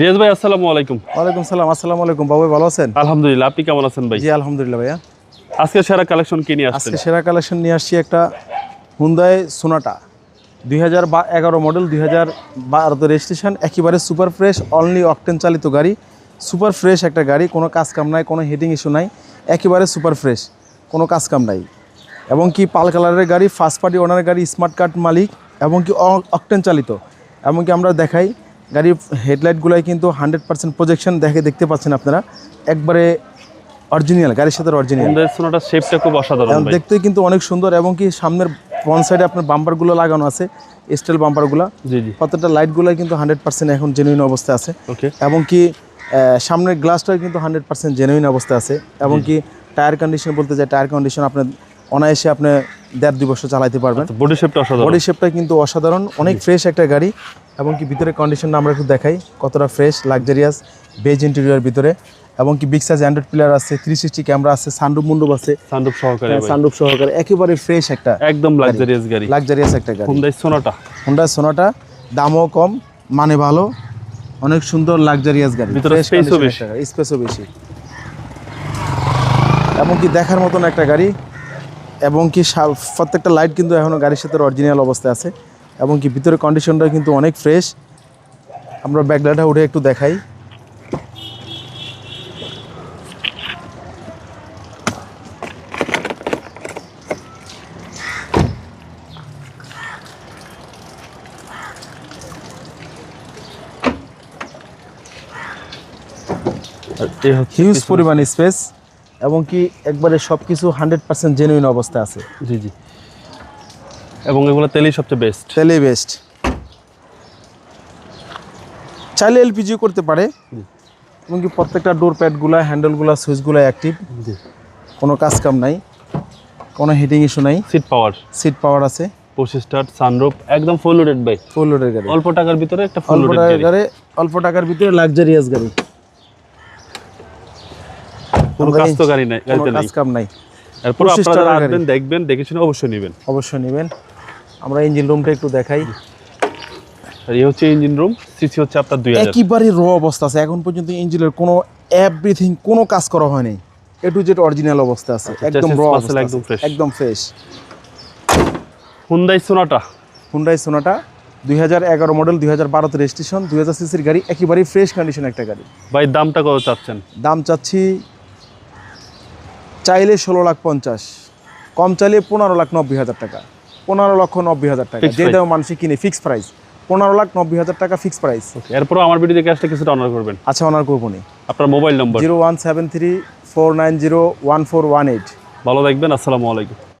রিয়াজ ভাই আসসালামু আলাইকুম। ওয়ালাইকুম সালাম আসসালামু আলাইকুম। বাবু ভালো আছেন? আলহামদুলিল্লাহ আপনি কেমন আছেন ভাই? জি আলহামদুলিল্লাহ ভাইয়া। আজকে সেরা কালেকশন কি নিয়ে আসছেন? আজকে সেরা কালেকশন নিয়ে আসছি একটা হুন্দাই সোনাটা দুই হাজার এগারো মডেল দুই হাজার বারোতে রেজিস্ট্রেশন একেবারে সুপার ফ্রেশ অনলি অকটেন চালিত গাড়ি। সুপার ফ্রেশ একটা গাড়ি কোনো কাজ কাম নাই কোনো হিটিং ইস্যু নাই একেবারে সুপার ফ্রেশ কোনো কাজ কাম নাই। এবং কি পাল কালারের গাড়ি ফার্স্ট পার্টি ওনারের গাড়ি স্মার্ট কার্ড মালিক এবং কি অকটেন চালিত। এমনকি আমরা দেখাই গাড়ির হেডলাইটগুলোই কিন্তু হান্ড্রেড পার্সেন্ট প্রজেকশন দেখে দেখতে পাচ্ছেন আপনারা। একবারে অরিজিনাল গাড়ির সাথে অরিজিনাল শেপটা খুব অসাধারণ দেখতে কিন্তু অনেক সুন্দর এবং কি সামনের ফ্রন্ট সাইডে আপনার বাম্পারগুলো লাগানো আছে স্টিল বাম্পারগুলো জি জি। প্রত্যেকটা লাইটগুলো কিন্তু হান্ড্রেড পার্সেন্ট এখন জেনুইন অবস্থায় আছে। এবং কি সামনের গ্লাসটাও কিন্তু হান্ড্রেড পার্সেন্ট জেনুইন অবস্থায় আছে। এবং কি টায়ার কন্ডিশন বলতে যে টায়ার কন্ডিশন আপনার অনায়াসে আপনি দেড় দুই বছর চালাতে পারবেন। বডি শেপটা অসাধারণ। বডি শেপটা কিন্তু অসাধারণ। অনেক ফ্রেশ একটা গাড়ি। এবং কি ভিতরে কন্ডিশনটা আমরা একটু দেখাই কতটা ফ্রেশ লাক্সারিয়াস বেজ ইন্টেরিয়ার ভিতরে। এবং কি বিগ সাইজ অ্যান্ড্রয়েড প্লেয়ার আছে থ্রি সিক্সটি ক্যামেরা আছে সানরুপ মুন্ডুপ আছে। সানরূপ সহকারে সানরুপ সহকারে। একেবারে ফ্রেশ একটা একদম লাক্সারিয়াস গাড়ি। লাক্সারিয়াস একটা গাড়ি। হুন্ডাই সোনাটা হোন্ডা সোনাটা দামও কম মানে ভালো অনেক সুন্দর লাক্সারিয়াস গাড়ি। ভিতরে space ও বেশি। স্পেসও বেশি। এবং কি দেখার মতন একটা গাড়ি এবং কি প্রত্যেকটা লাইট কিন্তু এখনও গাড়ির সাথে অরিজিনাল অবস্থায় আছে। এবং কি ভিতরে কন্ডিশনটা কিন্তু অনেক ফ্রেশ আমরা ব্যাকলাইটটা উঠে একটু দেখাই। হিউজ পরিমাণ স্পেস এবং কি একবারে সব কিছু হান্ড্রেড পার্সেন্ট জেনুইন অবস্থা আছে। জি জি। এবং এগুলো তেলই সবচেয়ে বেস্ট তেলে বেস্ট চাইলে এলপিজিও করতে পারে। এবং কি প্রত্যেকটা ডোর প্যাডগুলা হ্যান্ডেলগুলা সুইচগুলো অ্যাক্টিভ কোনো কাজ কাম নাই। কোনো হিটিং ইস্যু নাই। সিট পাওয়ার সিট পাওয়ার আছে। পঁচিশ স্টার সানরূপ একদম ফুল লোডেড ভাই ফুল লোডের গাড়ি। অল্প টাকার ভিতরে একটা ফুল অল্প লোডেড টাকার গাড়ি। অল্প টাকার ভিতরে লাক্সারিয়াস গাড়ি। কোনো কাজ তো গাড়ি নাই গাড়িতে কাজ কাম নাই। এরপর আপনারা আসবেন দেখবেন দেখে শুনে অবশ্যই নেবেন। অবশ্যই নেবেন। আমরা ইঞ্জিন রুমটা একটু দেখাই। আর এই হচ্ছে ইঞ্জিন রুম সিসি হচ্ছে আপনার দুই হাজার। একইবারে র অবস্থা আছে। এখন পর্যন্ত ইঞ্জিনের কোনো এভরিথিং কোনো কাজ করা হয়নি। এ টু জেড অরিজিনাল অবস্থা আছে। আচ্ছা, একদম র অবস্থা একদম fresh। একদম fresh Hyundai Sonata Hyundai Sonata দুই হাজার এগারো মডেল দুই হাজার বারোতে রেজিস্ট্রেশন দুই হাজার সিসির গাড়ি একেবারেই ফ্রেশ কন্ডিশন একটা গাড়ি। ভাই দামটা কত চাচ্ছেন? দাম চাচ্ছি চাইলে ষোলো লাখ পঞ্চাশ কম চাইলে পনেরো লাখ নব্বই হাজার টাকা। পনেরো লক্ষ নব্বই হাজার টাকা। যে। দাম মানুষ কিনে ফিক্স প্রাইস পনেরো লাখ নব্বই হাজার টাকা ফিক্স প্রাইস এরপরও আমার ভিডিও দেখে আসলে কিছুটা অনার করবেন। আচ্ছা অনার করব নি আপনার mobile number zero one seven three four nine zero one four one eight. ভালো দেখবেন আসসালামু আলাইকুম।